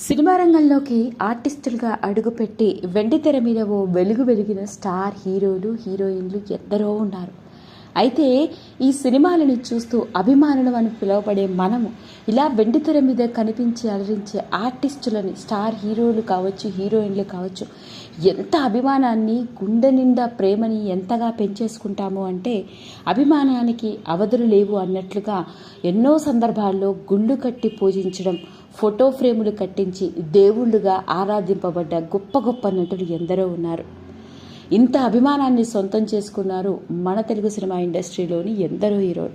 Cinema రంగంలోకి ఆర్టిస్టులుగా అడుగుపెట్టి వెండితెర మీద ఓ వెలుగు వెలిగిన స్టార్ హీరోలు హీరోయిన్లు ఎందరో ఉన్నారు. అయితే ఈ సినిమాలను చూస్తూ అభిమానులు అని పిలువబడే మనము ఇలా వెండితెర మీద కనిపించి అలరించే ఆర్టిస్టులని స్టార్ హీరోలు కావచ్చు హీరోయిన్లు కావచ్చు ఎంత అభిమానాన్ని గుండె నిండా ప్రేమని ఎంతగా పెంచేసుకుంటాము అంటే అభిమానానికి అవధులు లేవు అన్నట్లుగా ఎన్నో సందర్భాల్లో గుళ్ళు కట్టి పూజించడం ఫోటో ఫ్రేములు కట్టించి దేవుళ్ళుగా ఆరాధింపబడ్డ గొప్ప గొప్ప నటులు ఎందరో ఉన్నారు. ఇంత అభిమానాన్ని సొంతం చేసుకున్నారు మన తెలుగు సినిమా ఇండస్ట్రీలోని ఎందరో హీరోలు.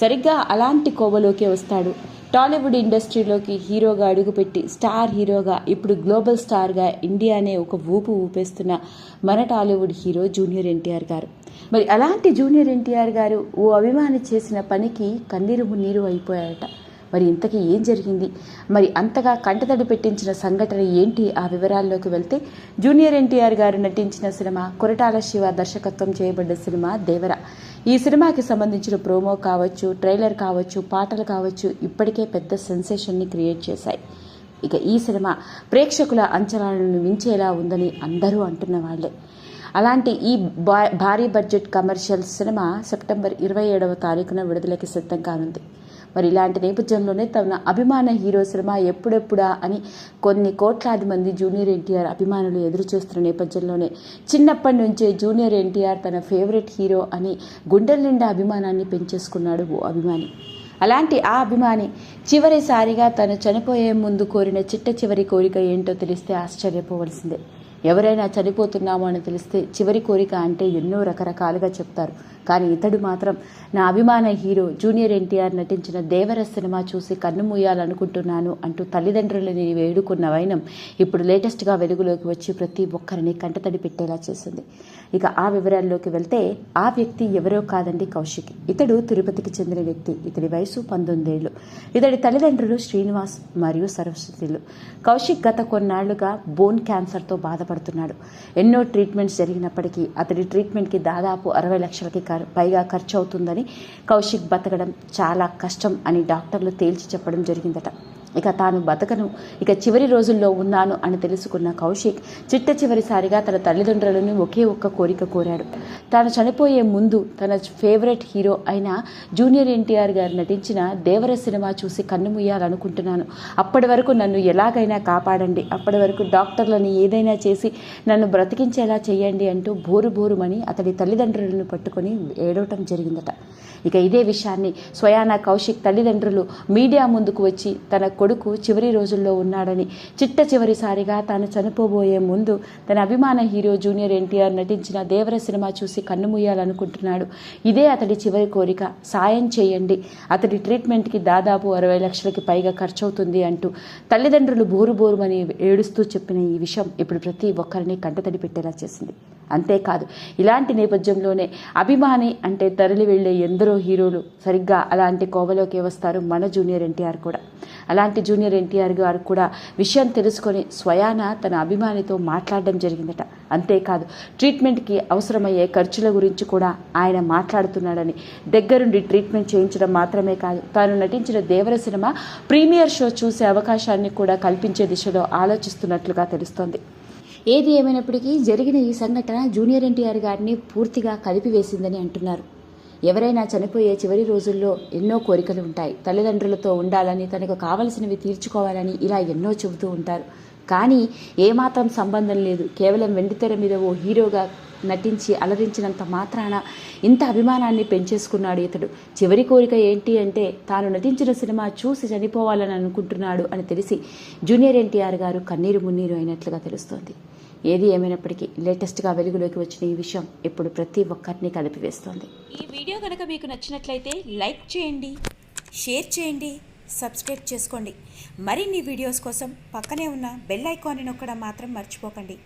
సరిగ్గా అలాంటి కోవలోకే వస్తాడు. టాలీవుడ్ ఇండస్ట్రీలోకి హీరోగా అడుగుపెట్టి స్టార్ హీరోగా ఇప్పుడు గ్లోబల్ స్టార్గా ఇండియానే ఒక ఊపు ఊపేస్తున్న మన టాలీవుడ్ హీరో జూనియర్ ఎన్టీఆర్ గారు. మరి అలాంటి జూనియర్ ఎన్టీఆర్ గారు ఓ అభిమాని చేసిన పనికి కన్నీరు మున్నీరు అయిపోయారట మరి ఇంతకీ ఏం జరిగింది? మరి అంతగా కంటతడి పెట్టించిన సంఘటన ఏంటి? ఆ వివరాల్లోకి వెళ్తే జూనియర్ ఎన్టీఆర్ గారు నటించిన సినిమా కొరటాల శివ దర్శకత్వం చేయబడ్డ సినిమా దేవర. ఈ సినిమాకి సంబంధించిన ప్రోమో కావచ్చు ట్రైలర్ కావచ్చు పాటలు కావచ్చు ఇప్పటికే పెద్ద సెన్సేషన్ని క్రియేట్ చేశాయి. ఇక ఈ సినిమా ప్రేక్షకుల అంచనాలను మించేలా ఉందని అందరూ అంటున్న వాళ్ళే. అలాంటి ఈ భారీ బడ్జెట్ కమర్షియల్ సినిమా సెప్టెంబర్ ఇరవై ఏడవ తారీఖున విడుదలకి సిద్ధం కానుంది మరి ఇలాంటి నేపథ్యంలోనే తన అభిమాన హీరో సినిమా ఎప్పుడెప్పుడా అని కొన్ని కోట్లాది మంది జూనియర్ ఎన్టీఆర్ అభిమానులు ఎదురు చూస్తున్న నేపథ్యంలోనే చిన్నప్పటి నుంచే జూనియర్ ఎన్టీఆర్ తన ఫేవరెట్ హీరో అని గుండెల నిండా అభిమానాన్ని పెంచేసుకున్నాడు ఓ అభిమాని. అలాంటి ఆ అభిమాని చివరిసారిగా తను చనిపోయే ముందు కోరిన చిట్ట చివరి కోరిక ఏంటో తెలిస్తే ఆశ్చర్యపోవలసిందే. ఎవరైనా చనిపోతున్నామో అని తెలిస్తే చివరి కోరిక అంటే ఎన్నో రకరకాలుగా చెప్తారు. కానీ ఇతడు మాత్రం నా అభిమాన హీరో జూనియర్ ఎన్టీఆర్ నటించిన దేవర సినిమా చూసి కన్ను మూయాలనుకుంటున్నాను అంటూ తల్లిదండ్రులని వేడుకున్న వైనం ఇప్పుడు లేటెస్ట్గా వెలుగులోకి వచ్చి ప్రతి ఒక్కరిని కంటతడి పెట్టేలా చేసింది. ఇక ఆ వివరాల్లోకి వెళ్తే ఆ వ్యక్తి ఎవరో కాదండి కౌశిక్. ఇతడు తిరుపతికి చెందిన వ్యక్తి. ఇతడి వయసు పంతొమ్మిదేళ్ళు ఇతడి తల్లిదండ్రులు శ్రీనివాస్ మరియు సరస్వతిలు. కౌశిక్ గత కొన్నాళ్ళుగా బోన్ క్యాన్సర్తో బాధపడుతున్నాడు. ఎన్నో ట్రీట్మెంట్స్ జరిగినప్పటికీ అతడి ట్రీట్మెంట్కి దాదాపు అరవై లక్షలకి పైగా ఖర్చు అవుతుందని కౌశిక్ బతకడం చాలా కష్టం అని డాక్టర్లు తేల్చి చెప్పడం జరిగిందట. ఇక తాను బతకను ఇక చివరి రోజుల్లో ఉన్నాను అని తెలుసుకున్న కౌశిక్ చిట్ట చివరిసారిగా తన తల్లిదండ్రులను ఒకే ఒక్క కోరిక కోరాడు. తాను చనిపోయే ముందు తన ఫేవరెట్ హీరో అయిన జూనియర్ ఎన్టీఆర్ గారు నటించిన దేవర సినిమా చూసి కన్నుమూయాలనుకుంటున్నాను అప్పటి వరకు నన్ను ఎలాగైనా కాపాడండి అప్పటి వరకు డాక్టర్లను ఏదైనా చేసి నన్ను బ్రతికించేలా చేయండి అంటూ బోరు బోరుమని అతడి తల్లిదండ్రులను పట్టుకొని ఏడవటం జరిగిందట. ఇక ఇదే విషయాన్ని స్వయాన కౌశిక్ తల్లిదండ్రులు మీడియా ముందుకు వచ్చి తన కొడుకు చివరి రోజుల్లో ఉన్నాడని చిట్ట చివరిసారిగా తాను చనిపోబోయే ముందు తన అభిమాన హీరో జూనియర్ ఎన్టీఆర్ నటించిన దేవర సినిమా చూసి కన్నుమూయాలనుకుంటున్నాడు ఇదే అతడి చివరి కోరిక. సాయం చేయండి. అతడి ట్రీట్మెంట్కి దాదాపు అరవై లక్షలకి పైగా ఖర్చవుతుంది అంటూ తల్లిదండ్రులు బోరు బోరుమని ఏడుస్తూ చెప్పిన ఈ విషయం ఇప్పుడు ప్రతి ఒక్కరిని కంటతడి పెట్టేలా చేసింది. అంతేకాదు ఇలాంటి నేపథ్యంలోనే అభిమాని అంటే తరలి వెళ్ళే ఎందరో హీరోలు సరిగ్గా అలాంటి కోవలోకి వస్తారు మన జూనియర్ ఎన్టీఆర్ కూడా. అలాంటి జూనియర్ ఎన్టీఆర్ గారు కూడా విషయం తెలుసుకొని స్వయాన తన అభిమానితో మాట్లాడడం జరిగిందట. అంతేకాదు ట్రీట్మెంట్కి అవసరమయ్యే ఖర్చుల గురించి కూడా ఆయన మాట్లాడుతున్నాడని దగ్గరుండి ట్రీట్మెంట్ చేయించడం మాత్రమే కాదు తాను నటించిన దేవర సినిమా ప్రీమియర్ షో చూసే అవకాశాన్ని కూడా కల్పించే దిశలో ఆలోచిస్తున్నట్లుగా తెలుస్తోంది. ఏది ఏమైనప్పటికీ జరిగిన ఈ సంఘటన జూనియర్ ఎన్టీఆర్ గారిని పూర్తిగా కలిపివేసిందని అంటున్నారు. ఎవరైనా చనిపోయే చివరి రోజుల్లో ఎన్నో కోరికలు ఉంటాయి. తల్లిదండ్రులతో ఉండాలని తనకు కావలసినవి తీర్చుకోవాలని ఇలా ఎన్నో చెబుతూ ఉంటారు. కానీ ఏమాత్రం సంబంధం లేదు. కేవలం వెండితెర మీద ఓ హీరోగా నటించి అలరించినంత మాత్రాన ఇంత అభిమానాన్ని పెంచేసుకున్నాడు ఇతడు. చివరి కోరిక ఏంటి అంటే తాను నటించిన సినిమా చూసి చనిపోవాలని అనుకుంటున్నాడు అని తెలిసి జూనియర్ ఎన్టీఆర్ గారు కన్నీరు మున్నీరు అయినట్లుగా తెలుస్తోంది. ఏది ఏమైనప్పటికీ లేటెస్ట్గా వెలుగులోకి వచ్చిన ఈ విషయం ఇప్పుడు ప్రతి ఒక్కరిని కలిపివేస్తోంది. ఈ వీడియో కనుక మీకు నచ్చినట్లయితే లైక్ చేయండి షేర్ చేయండి సబ్స్క్రైబ్ చేసుకోండి. మరిన్ని వీడియోస్ కోసం పక్కనే ఉన్న బెల్ ఐకాన్ని నొక్కడం మాత్రం మర్చిపోకండి.